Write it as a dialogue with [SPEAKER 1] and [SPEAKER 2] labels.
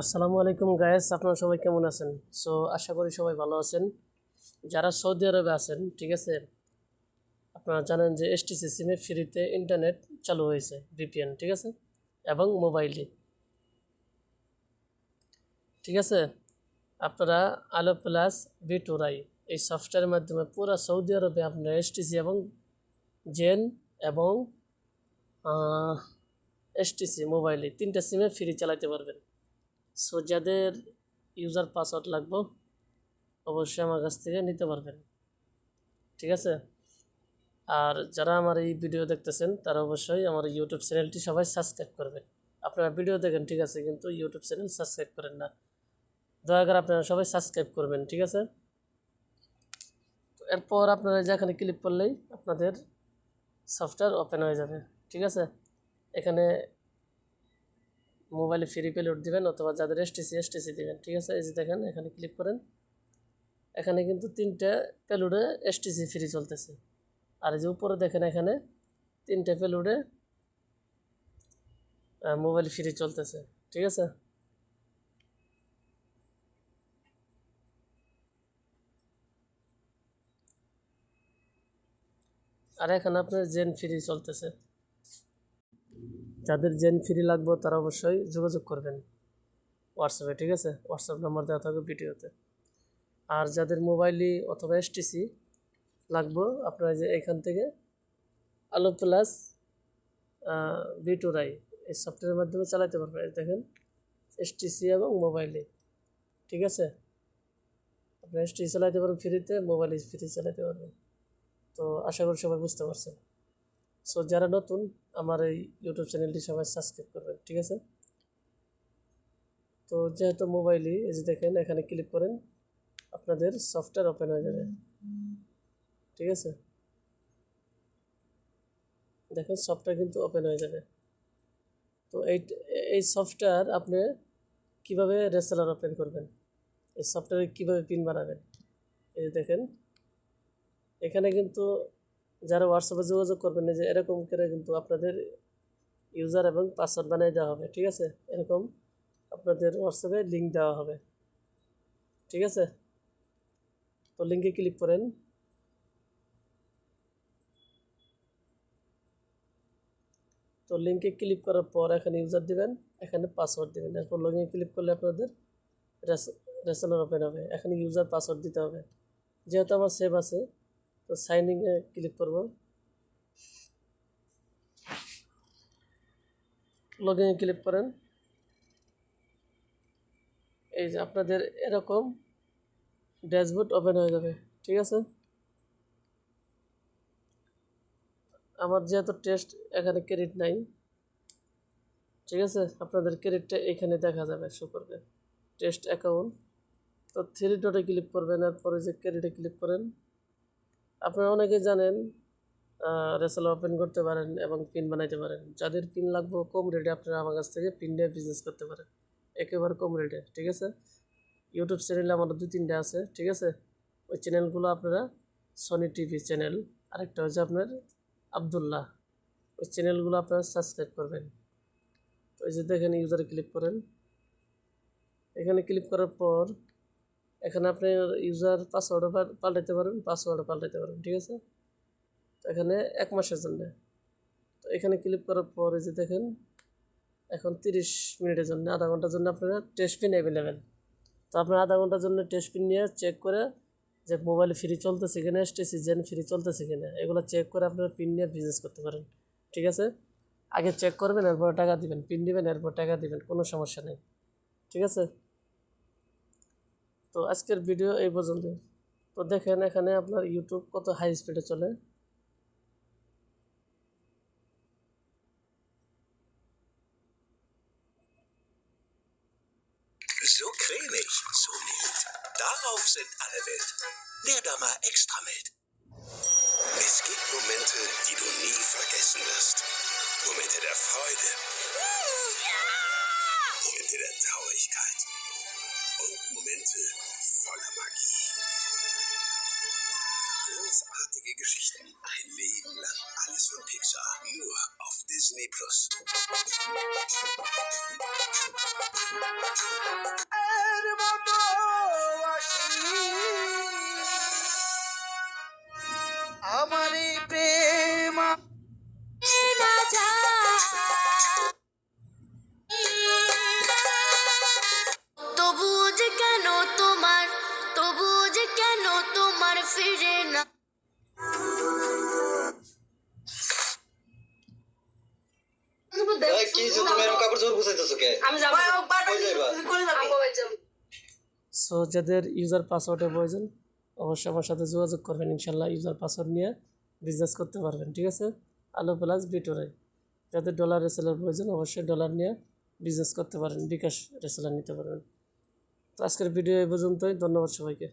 [SPEAKER 1] আসসালামু আলাইকুম গায়েস, আপনারা সবাই কেমন আছেন? সো আশা করি সবাই ভালো আছেন। যারা সৌদি আরবে আছেন, ঠিক আছে? আপনারা জানেন যে এসটিসি সিমে ফ্রিতে ইন্টারনেট চালু হয়েছে ভিপিএন ঠিক আছে? এবং মোবাইলে। ঠিক আছে? আপনারা আলো প্লাস বি বিটুরাই এই সফটওয়্যারের মাধ্যমে পুরো সৌদি আরবে আপনারা এসটিসি এবং জেন এবং এসটিসি মোবাইলে তিনটা সিমে ফ্রি চালাতে পারবেন। সো যাদের ইউজার পাসওয়ার্ড লাগবো, অবশ্যই আমার কাছ থেকে নিতে পারবেন। ঠিক আছে? আর যারা আমার এই ভিডিও দেখতেছেন, তারা অবশ্যই আমার ইউটিউব চ্যানেলটি সবাই সাবস্ক্রাইব করবেন। আপনারা ভিডিও দেখেন, ঠিক আছে? কিন্তু ইউটিউব চ্যানেল সাবস্ক্রাইব করেন না। দয়া করে আপনারা সবাই সাবস্ক্রাইব করবেন, ঠিক আছে? তো এরপর আপনারা যেখানে ক্লিক করলেই আপনাদের সফটওয়্যার ওপেন হয়ে যাবে, ঠিক আছে? এখানে মোবাইলে ফ্রি পেলোড দিবেন অথবা যাদের এসটিসি এসটিসি দিবেন, ঠিক আছে? এই যে দেখেন, এখানে ক্লিক করেন। এখানে কিন্তু তিনটে পেলোডে এসটিসি ফ্রি চলতেছে। আর এই যে উপরে দেখেন এখানে তিনটে পেলোডে মোবাইল ফ্রি চলতেছে, ঠিক আছে? আর এখানে আপনার জেন ফ্রি চলতেছে। যাদের জেন ফ্রি লাগবে তারা অবশ্যই যোগাযোগ করবেন। হোয়াটসঅ্যাপে ঠিক আছে? হোয়াটসঅ্যাপ নাম্বার দেওয়া থাকবে ভিডিওতে। আর যাদের মোবাইলই অথবা এসটিসি লাগবে, আপনারা যে এখান থেকে আলো প্লাস বিটুরাই এই সফটওয়্যারের মাধ্যমে চালাতে পারবেন। দেখেন এসটিসি এবং মোবাইলে ঠিক আছে? আপনি এসটিসি চালাতে পারবেন ফ্রিতে মোবাইলে ফ্রি চালাতে পারবেন। তো আশা করি সবাই বুঝতে পারছেন। সো যারা নতুন, আমার এই ইউটিউব চ্যানেলটি সবাই সাবস্ক্রাইব করবেন, ঠিক আছে? তো যেহেতু মোবাইলই এই যে দেখেন, এখানে ক্লিক করেন, আপনাদের সফটওয়্যার ওপেন হয়ে যাবে। ঠিক আছে? দেখেন সফটওয়্যার কিন্তু ওপেন হয়ে যাবে। তো এই এই সফটওয়্যার আপনি কীভাবে রেসেলার ওপেন করবেন? এই সফটওয়্যারে কীভাবে পিন বানাবেন? এই দেখেন, এখানে কিন্তু যারা হোয়াটসঅ্যাপে যোগাযোগ করবেন যে এরকম করে কিন্তু আপনাদের ইউজার এবং পাসওয়ার্ড বানিয়ে দেওয়া হবে, ঠিক আছে? এরকম আপনাদের হোয়াটসঅ্যাপে লিঙ্ক দেওয়া হবে, ঠিক আছে? তো লিঙ্কে ক্লিক করেন। তো লিঙ্কে ক্লিক করার পর এখানে ইউজার দিবেন, এখানে পাসওয়ার্ড দিবেন। এরপর লগ ক্লিক করলে আপনাদের রেশনার ওপেন হবে, এখানে ইউজার পাসওয়ার্ড দিতে হবে। যেহেতু আমার সেভ আছে তো সাইনিংয়ে ক্লিক করব। লগ ইনে ক্লিক করেন। এই যে আপনাদের এরকম ড্যাশবোর্ড ওপেন হয়ে যাবে, ঠিক আছে? আমার যেহেতু টেস্ট এখানে ক্রেডিট নাই, ঠিক আছে? আপনাদের ক্রেডিটটা এখানে দেখা যাবে শো করবে। টেস্ট অ্যাকাউন্ট তো থ্রি ডটে ক্লিক করবেন এরপরে যে ক্রেডিটে ক্লিক করেন আপনারা অনেকে জানেন রেসেল ওপেন করতে পারেন এবং পিন বানাইতে পারেন। যাদের পিন লাগবে, কম রেটে আপনারা আমার কাছ থেকে পিন দিয়ে বিজনেস করতে পারেন। একেবারে কম রেটে ঠিক আছে? ইউটিউব চ্যানেলে আমার দু তিনটে আছে, ঠিক আছে? ওই চ্যানেলগুলো আপনারা সনি টিভি চ্যানেল আরেকটা হচ্ছে আপনার আবদুল্লাহ। ওই চ্যানেলগুলো আপনারা সাবস্ক্রাইব করবেন। এই যে দেখেন ইউজারে ক্লিক করেন। এখানে ক্লিক করার পর এখানে আপনি ইউজার পাসওয়ার্ডও পাল্টাতে পারবেন পাসওয়ার্ডও পাল্টাতে পারবেন ঠিক আছে? তো এখানে এক মাসের জন্য। তো এখানে ক্লিক করার পরে যে দেখেন, এখন তিরিশ মিনিটের জন্য, আধা ঘণ্টার জন্য আপনারা টেস্ট পিন অ্যাভেলেবেল তো আপনার আধা ঘণ্টার জন্য টেস্ট পিন নিয়ে চেক করে যে মোবাইল ফ্রি চলতেছে কিনা এসটেসি জেন ফ্রি চলতেছে কিনা, এগুলো চেক করে আপনারা পিন নিয়ে বিজনেস করতে পারেন, ঠিক আছে? আগে চেক করবেন, এরপর টাকা দিবেন পিন দিবেন, এরপর টাকা দিবেন, কোনো সমস্যা নেই, ঠিক আছে? তো আজকের ভিডিও এই পর্যন্ত তো দেখেন এখানে আপনার ইউটিউব কত হাই স্পিডে চলে
[SPEAKER 2] So cremig, so mild. Darauf sind alle Welt. Leerdammer extra mild. Es gibt Momente, die du nie vergessen wirst. Momente der Freude. Momente der Traurigkeit.
[SPEAKER 3] কে
[SPEAKER 4] আমি যাব।
[SPEAKER 1] সো যাদের ইউজার পাসওয়ার্ডের প্রয়োজন অবশ্যই আমার সাথে যোগাযোগ করবেন ইনশাল্লাহ ইউজার পাসওয়ার্ড নিয়ে বিজনেস করতে পারবেন ঠিক আছে? আলো প্লাস বিটোরে যাদের ডলার রেসেলার প্রয়োজন অবশ্যই ডলার নিয়ে বিজনেস করতে পারেন বিকাশ রেসেলার নিতে পারবেন। তো আজকের ভিডিও এই পর্যন্তই ধন্যবাদ সবাইকে।